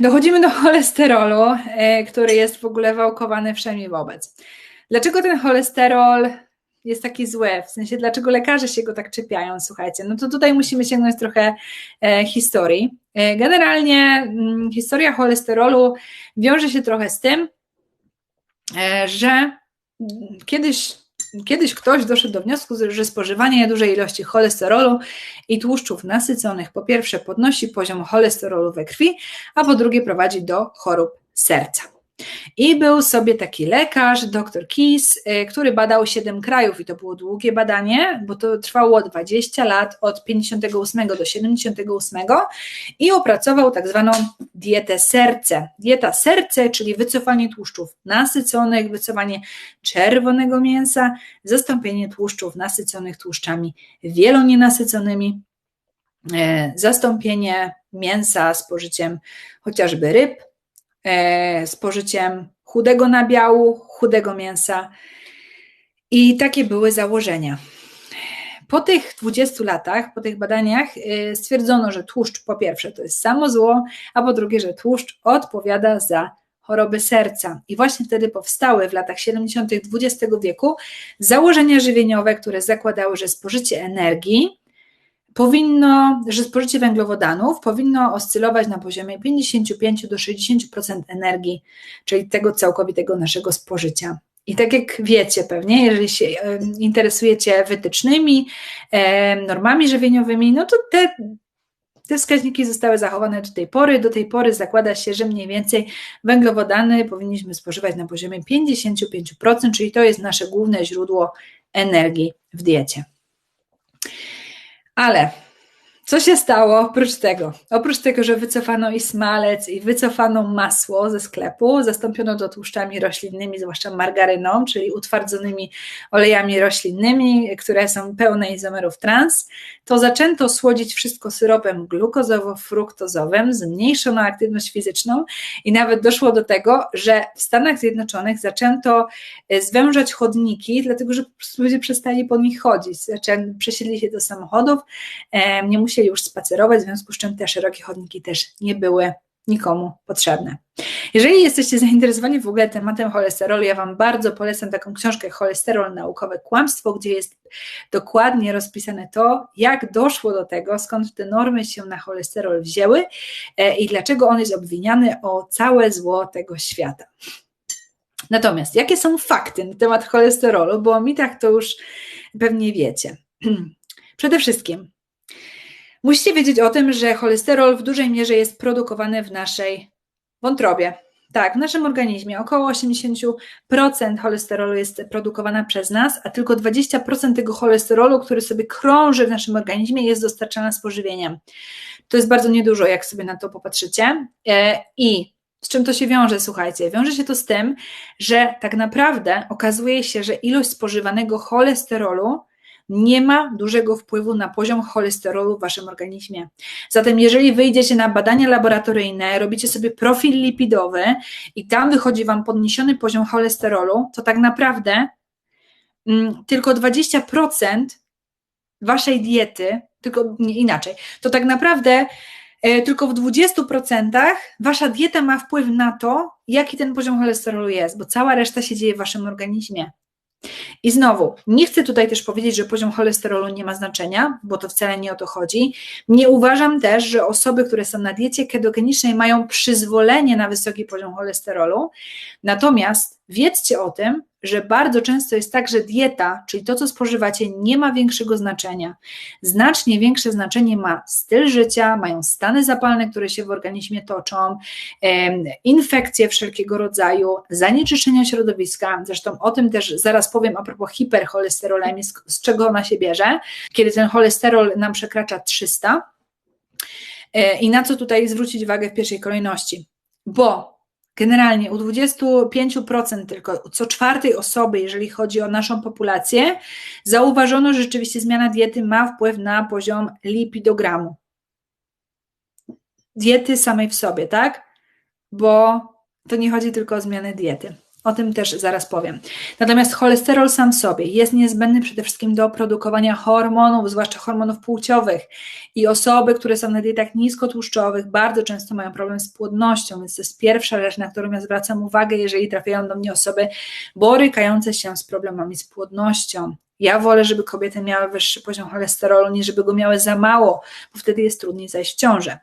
Dochodzimy do cholesterolu, e, który jest w ogóle wałkowany wszędzie wobec. Dlaczego ten cholesterol jest taki zły? W sensie, dlaczego lekarze się go tak czepiają? Słuchajcie, no to tutaj musimy sięgnąć trochę e, historii. E, generalnie mm, historia cholesterolu wiąże się trochę z tym, że kiedyś Kiedyś ktoś doszedł do wniosku, że spożywanie dużej ilości cholesterolu i tłuszczów nasyconych po pierwsze podnosi poziom cholesterolu we krwi, a po drugie prowadzi do chorób serca. I był sobie taki lekarz, dr Kiss, y, który badał 7 krajów i to było długie badanie, bo to trwało 20 lat od 58 do 78 i opracował tak zwaną dietę serce. Dieta serce, czyli wycofanie tłuszczów nasyconych, wycofanie czerwonego mięsa, zastąpienie tłuszczów nasyconych tłuszczami wielonienasyconymi, e, zastąpienie mięsa spożyciem chociażby ryb, spożyciem chudego nabiału, chudego mięsa. I takie były założenia. Po tych 20 latach, po tych badaniach e, stwierdzono, że tłuszcz po pierwsze to jest samo zło, a po drugie, że tłuszcz odpowiada za choroby serca. I właśnie wtedy powstały w latach 70. XX wieku założenia żywieniowe, które zakładały, że spożycie energii powinno, że spożycie węglowodanów powinno oscylować na poziomie 55 do 60% energii, czyli tego całkowitego naszego spożycia. I tak jak wiecie pewnie, jeżeli się interesujecie wytycznymi, normami żywieniowymi, no to te, te wskaźniki zostały zachowane do tej pory. Do tej pory zakłada się, że mniej więcej węglowodany powinniśmy spożywać na poziomie 55%, czyli to jest nasze główne źródło energii w diecie. Ale co się stało oprócz tego? Oprócz tego, że wycofano i smalec, i wycofano masło ze sklepu, zastąpiono to tłuszczami roślinnymi, zwłaszcza margaryną, czyli utwardzonymi olejami roślinnymi, które są pełne izomerów trans, to zaczęto słodzić wszystko syropem glukozowo-fruktozowym, zmniejszono aktywność fizyczną i nawet doszło do tego, że w Stanach Zjednoczonych zaczęto e, zwężać chodniki, dlatego że ludzie przestali po nich chodzić, przesiedli się do samochodów, nie musieli musieli już spacerować, w związku z czym te szerokie chodniki też nie były nikomu potrzebne. Jeżeli jesteście zainteresowani w ogóle tematem cholesterolu, ja Wam bardzo polecam taką książkę Cholesterol Naukowe Kłamstwo, gdzie jest dokładnie rozpisane to, jak doszło do tego, skąd te normy się na cholesterol wzięły e, i dlaczego on jest obwiniany o całe zło tego świata. Natomiast jakie są fakty na temat cholesterolu, bo o mitach to już pewnie wiecie. Przede wszystkim Musicie wiedzieć o tym, że cholesterol w dużej mierze jest produkowany w naszej wątrobie. Tak, w naszym organizmie około 80% cholesterolu jest produkowana przez nas, a tylko 20% tego cholesterolu, który sobie krąży w naszym organizmie, jest dostarczana z pożywieniem. To jest bardzo niedużo, jak sobie na to popatrzycie. E, I z czym to się wiąże, słuchajcie? Wiąże się to z tym, że tak naprawdę okazuje się, że ilość spożywanego cholesterolu nie ma dużego wpływu na poziom cholesterolu w waszym organizmie. Zatem, jeżeli wyjdziecie na badania laboratoryjne, robicie sobie profil lipidowy i tam wychodzi wam podniesiony poziom cholesterolu, to tak naprawdę mm, tylko 20% waszej diety, tylko nie, inaczej, to tak naprawdę e, tylko w 20% wasza dieta ma wpływ na to, jaki ten poziom cholesterolu jest, bo cała reszta się dzieje w waszym organizmie. I znowu, nie chcę tutaj też powiedzieć, że poziom cholesterolu nie ma znaczenia, bo to wcale nie o to chodzi. Nie uważam też, że osoby, które są na diecie ketogenicznej mają przyzwolenie na wysoki poziom cholesterolu. Natomiast wiedzcie o tym, że bardzo często jest tak, że dieta, czyli to, co spożywacie, nie ma większego znaczenia. Znacznie większe znaczenie ma styl życia, mają stany zapalne, które się w organizmie toczą, infekcje wszelkiego rodzaju, zanieczyszczenia środowiska. Zresztą o tym też zaraz powiem a propos hipercholesterolemii, z czego ona się bierze, kiedy ten cholesterol nam przekracza 300. E, I na co tutaj zwrócić uwagę w pierwszej kolejności? Bo Generalnie u 25% tylko, co czwartej osoby, jeżeli chodzi o naszą populację, zauważono, że rzeczywiście zmiana diety ma wpływ na poziom lipidogramu. Diety samej w sobie, tak? Bo to nie chodzi tylko o zmianę diety. O tym też zaraz powiem. Natomiast cholesterol sam w sobie jest niezbędny przede wszystkim do produkowania hormonów, zwłaszcza hormonów płciowych. I osoby, które są na dietach niskotłuszczowych, bardzo często mają problem z płodnością, więc to jest pierwsza rzecz, na którą ja zwracam uwagę, jeżeli trafiają do mnie osoby borykające się z problemami z płodnością. Ja wolę, żeby kobiety miały wyższy poziom cholesterolu, niż żeby go miały za mało, bo wtedy jest trudniej zajść w ciążę.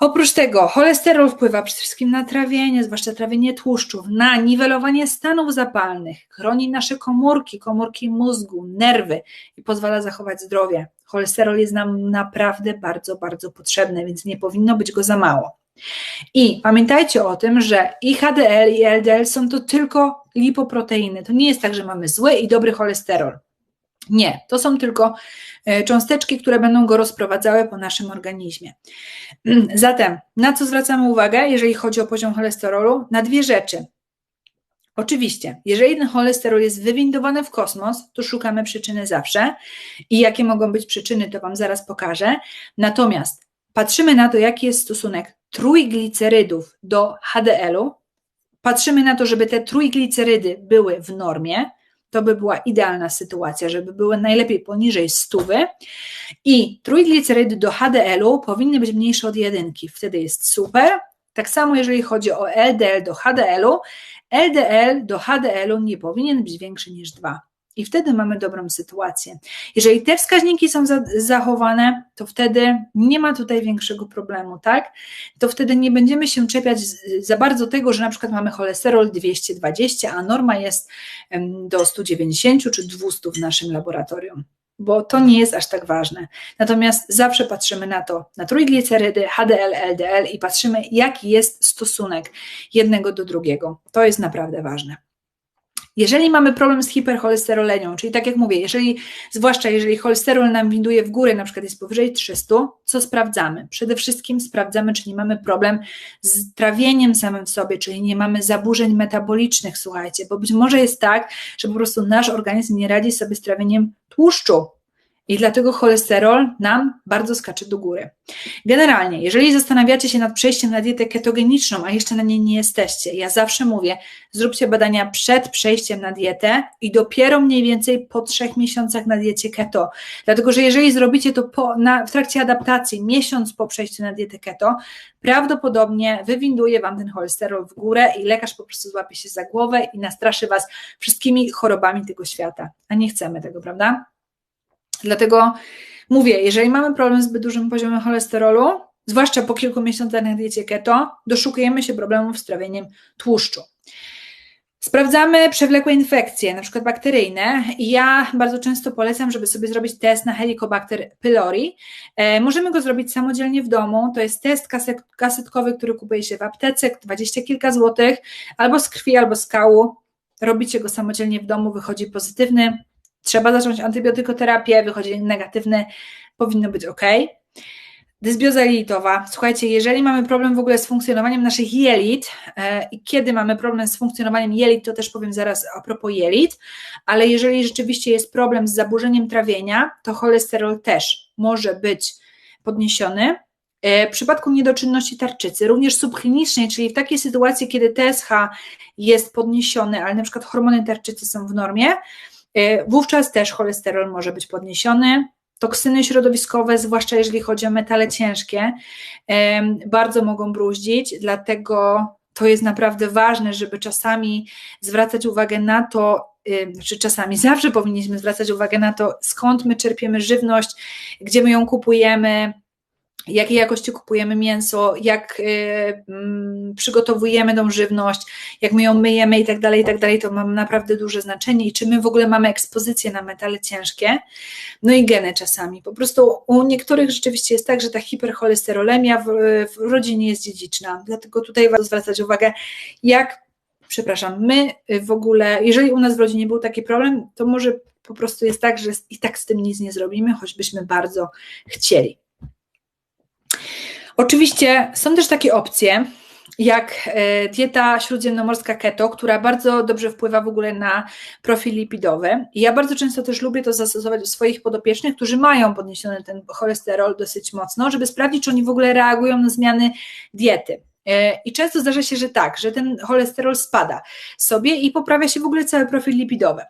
Oprócz tego cholesterol wpływa przede wszystkim na trawienie, zwłaszcza trawienie tłuszczów, na niwelowanie stanów zapalnych, chroni nasze komórki, komórki mózgu, nerwy i pozwala zachować zdrowie. Cholesterol jest nam naprawdę bardzo, bardzo potrzebny, więc nie powinno być go za mało. I pamiętajcie o tym, że i HDL, i LDL są to tylko lipoproteiny. To nie jest tak, że mamy zły i dobry cholesterol. Nie, to są tylko e, cząsteczki, które będą go rozprowadzały po naszym organizmie. Zatem, na co zwracamy uwagę, jeżeli chodzi o poziom cholesterolu? Na dwie rzeczy. Oczywiście, jeżeli ten cholesterol jest wywindowany w kosmos, to szukamy przyczyny zawsze i jakie mogą być przyczyny, to Wam zaraz pokażę. Natomiast patrzymy na to, jaki jest stosunek trójglicerydów do HDL-u, patrzymy na to, żeby te trójglicerydy były w normie, to by była idealna sytuacja, żeby były najlepiej poniżej stówy. I trójglicerydy do HDL-u powinny być mniejsze od jedynki, wtedy jest super. Tak samo jeżeli chodzi o LDL do HDL-u, LDL do HDL-u nie powinien być większy niż 2 i wtedy mamy dobrą sytuację. Jeżeli te wskaźniki są za, zachowane, to wtedy nie ma tutaj większego problemu, tak? To wtedy nie będziemy się czepiać za bardzo tego, że na przykład mamy cholesterol 220, a norma jest do 190 czy 200 w naszym laboratorium bo to nie jest aż tak ważne. Natomiast zawsze patrzymy na to, na trójglicerydy, HDL, LDL i patrzymy, jaki jest stosunek jednego do drugiego. To jest naprawdę ważne. Jeżeli mamy problem z hipercholesterolenią, czyli tak jak mówię, jeżeli, zwłaszcza jeżeli cholesterol nam winduje w górę, na przykład jest powyżej 300, co sprawdzamy? Przede wszystkim sprawdzamy, czy nie mamy problem z trawieniem samym w sobie, czyli nie mamy zaburzeń metabolicznych, słuchajcie, bo być może jest tak, że po prostu nasz organizm nie radzi sobie z trawieniem tłuszczu, i dlatego cholesterol nam bardzo skacze do góry. Generalnie, jeżeli zastanawiacie się nad przejściem na dietę ketogeniczną, a jeszcze na niej nie jesteście, ja zawsze mówię, zróbcie badania przed przejściem na dietę i dopiero mniej więcej po trzech miesiącach na diecie keto. Dlatego, że jeżeli zrobicie to po, na, w trakcie adaptacji, miesiąc po przejściu na dietę keto, prawdopodobnie wywinduje Wam ten cholesterol w górę i lekarz po prostu złapie się za głowę i nastraszy Was wszystkimi chorobami tego świata. A nie chcemy tego, prawda? Dlatego mówię, jeżeli mamy problem z zbyt dużym poziomem cholesterolu, zwłaszcza po kilku miesiącach na diecie keto, doszukujemy się problemów z trawieniem tłuszczu. Sprawdzamy przewlekłe infekcje, na przykład bakteryjne. Ja bardzo często polecam, żeby sobie zrobić test na Helicobacter pylori. E, możemy go zrobić samodzielnie w domu. To jest test kaset, kasetkowy, który kupuje się w aptece, dwadzieścia kilka złotych, albo z krwi, albo z kału. Robicie go samodzielnie w domu, wychodzi pozytywny trzeba zacząć antybiotykoterapię, wychodzi negatywny, powinno być ok. Dysbioza jelitowa. Słuchajcie, jeżeli mamy problem w ogóle z funkcjonowaniem naszych jelit e, i kiedy mamy problem z funkcjonowaniem jelit, to też powiem zaraz a propos jelit, ale jeżeli rzeczywiście jest problem z zaburzeniem trawienia, to cholesterol też może być podniesiony. E, w przypadku niedoczynności tarczycy, również subklinicznej, czyli w takiej sytuacji, kiedy TSH jest podniesiony, ale na przykład hormony tarczycy są w normie, wówczas też cholesterol może być podniesiony. Toksyny środowiskowe, zwłaszcza jeżeli chodzi o metale ciężkie, bardzo mogą bruździć, dlatego to jest naprawdę ważne, żeby czasami zwracać uwagę na to, czy czasami zawsze powinniśmy zwracać uwagę na to, skąd my czerpiemy żywność, gdzie my ją kupujemy, jakiej jakości kupujemy mięso, jak y, y, przygotowujemy tą żywność, jak my ją myjemy i tak dalej, i tak dalej, to ma naprawdę duże znaczenie i czy my w ogóle mamy ekspozycję na metale ciężkie, no i geny czasami. Po prostu u niektórych rzeczywiście jest tak, że ta hipercholesterolemia w, w rodzinie jest dziedziczna, dlatego tutaj warto zwracać uwagę, jak, przepraszam, my w ogóle, jeżeli u nas w rodzinie był taki problem, to może po prostu jest tak, że i tak z tym nic nie zrobimy, choćbyśmy bardzo chcieli. Oczywiście są też takie opcje, jak e, dieta śródziemnomorska keto, która bardzo dobrze wpływa w ogóle na profil lipidowy. I ja bardzo często też lubię to zastosować u swoich podopiecznych, którzy mają podniesiony ten cholesterol dosyć mocno, żeby sprawdzić, czy oni w ogóle reagują na zmiany diety. E, I często zdarza się, że tak, że ten cholesterol spada sobie i poprawia się w ogóle cały profil lipidowy.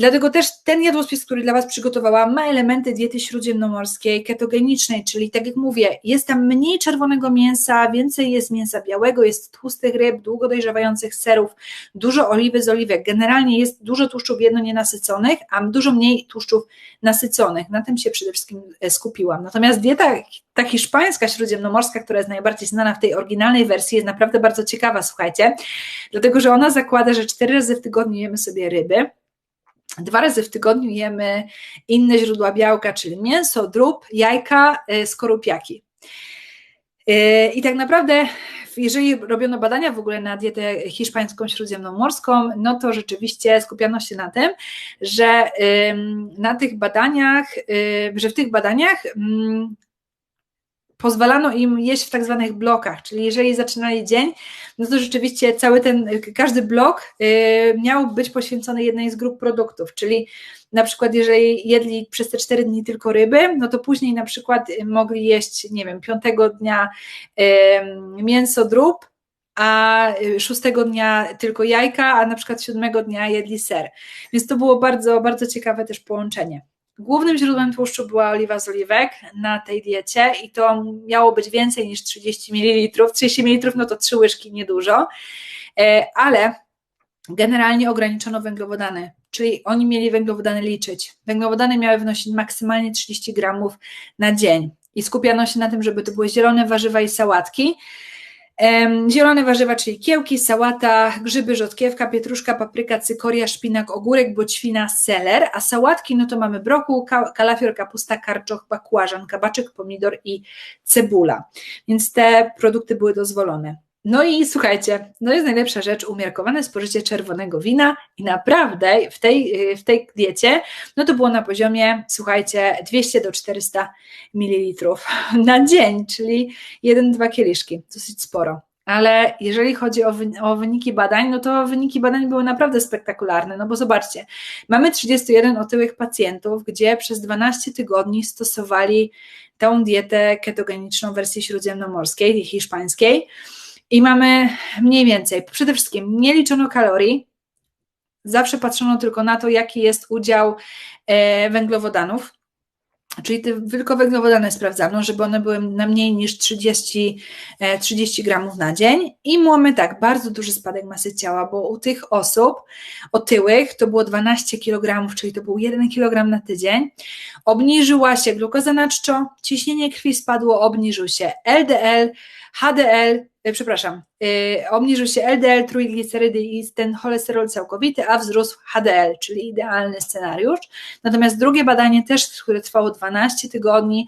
Dlatego też ten jadłospis, który dla Was przygotowałam, ma elementy diety śródziemnomorskiej, ketogenicznej, czyli tak jak mówię, jest tam mniej czerwonego mięsa, więcej jest mięsa białego, jest tłustych ryb, długo dojrzewających serów, dużo oliwy z oliwek. Generalnie jest dużo tłuszczów jedno nienasyconych, a dużo mniej tłuszczów nasyconych. Na tym się przede wszystkim e, skupiłam. Natomiast dieta ta hiszpańska śródziemnomorska, która jest najbardziej znana w tej oryginalnej wersji, jest naprawdę bardzo ciekawa, słuchajcie, dlatego że ona zakłada, że cztery razy w tygodniu jemy sobie ryby, Dwa razy w tygodniu jemy inne źródła białka, czyli mięso, drób, jajka, y, skorupiaki. Y, I tak naprawdę, jeżeli robiono badania w ogóle na dietę hiszpańską śródziemnomorską, no to rzeczywiście skupiano się na tym, że na tych badaniach, y, że w tych badaniach pozwalano im jeść w tak zwanych blokach, czyli jeżeli zaczynali dzień, no to rzeczywiście cały ten, każdy blok y, miał być poświęcony jednej z grup produktów, czyli na przykład jeżeli jedli przez te cztery dni tylko ryby, no to później na przykład mogli jeść, nie wiem, piątego dnia mięso drób, a szóstego dnia tylko jajka, a na przykład siódmego dnia jedli ser. Więc to było bardzo, bardzo ciekawe też połączenie. Głównym źródłem tłuszczu była oliwa z oliwek na tej diecie i to miało być więcej niż 30 ml. 30 ml no to trzy łyżki, niedużo, e, ale generalnie ograniczono węglowodany, czyli oni mieli węglowodany liczyć. Węglowodany miały wynosić maksymalnie 30 gramów na dzień i skupiano się na tym, żeby to były zielone warzywa i sałatki, Zielone warzywa, czyli kiełki, sałata, grzyby, rzodkiewka, pietruszka, papryka, cykoria, szpinak, ogórek, boćwina, seler, a sałatki no to mamy brokuł, kalafior, kapusta, karczoch, bakłażan, kabaczek, pomidor i cebula. Więc te produkty były dozwolone. No i słuchajcie, no jest najlepsza rzecz, umiarkowane spożycie czerwonego wina i naprawdę w tej, w tej diecie, no to było na poziomie, słuchajcie, 200 do 400 ml na dzień, czyli 1-2 kieliszki, dosyć sporo. Ale jeżeli chodzi o, o, wyniki badań, no to wyniki badań były naprawdę spektakularne. No bo zobaczcie, mamy 31 otyłych pacjentów, gdzie przez 12 tygodni stosowali tą dietę ketogeniczną wersji śródziemnomorskiej, hiszpańskiej i mamy mniej więcej, przede wszystkim nie liczono kalorii, zawsze patrzono tylko na to, jaki jest udział e, węglowodanów, czyli te tylko węglowodany sprawdzano, żeby one były na mniej niż 30, 30 e, gramów na dzień. I mamy tak, bardzo duży spadek masy ciała, bo u tych osób otyłych to było 12 kg, czyli to był 1 kg na tydzień, obniżyła się glukoza na czczo, ciśnienie krwi spadło, obniżył się LDL, HDL, e, przepraszam, yy, obniżył się LDL, trójglicerydy i ten cholesterol całkowity, a wzrósł HDL, czyli idealny scenariusz. Natomiast drugie badanie też, które trwało 12 tygodni,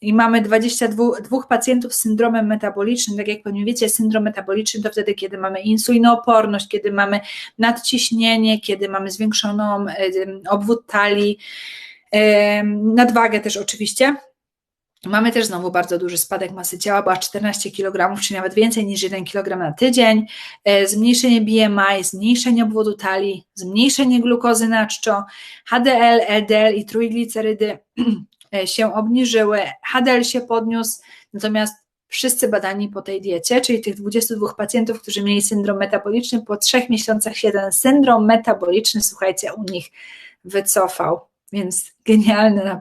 i mamy 22 pacjentów z syndromem metabolicznym. Tak jak pewnie wiecie, syndrom metaboliczny to wtedy, kiedy mamy insulinooporność, kiedy mamy nadciśnienie, kiedy mamy zwiększoną obwód talii, nadwagę też oczywiście. Mamy też znowu bardzo duży spadek masy ciała, bo aż 14 kg, czy nawet więcej niż 1 kg na tydzień, e, zmniejszenie BMI, zmniejszenie obwodu talii, zmniejszenie glukozy na czczo, HDL, LDL i trójglicerydy e, się obniżyły, HDL się podniósł, natomiast wszyscy badani po tej diecie, czyli tych 22 pacjentów, którzy mieli syndrom metaboliczny, po trzech miesiącach się ten syndrom metaboliczny, słuchajcie, u nich wycofał, więc genialne naprawdę.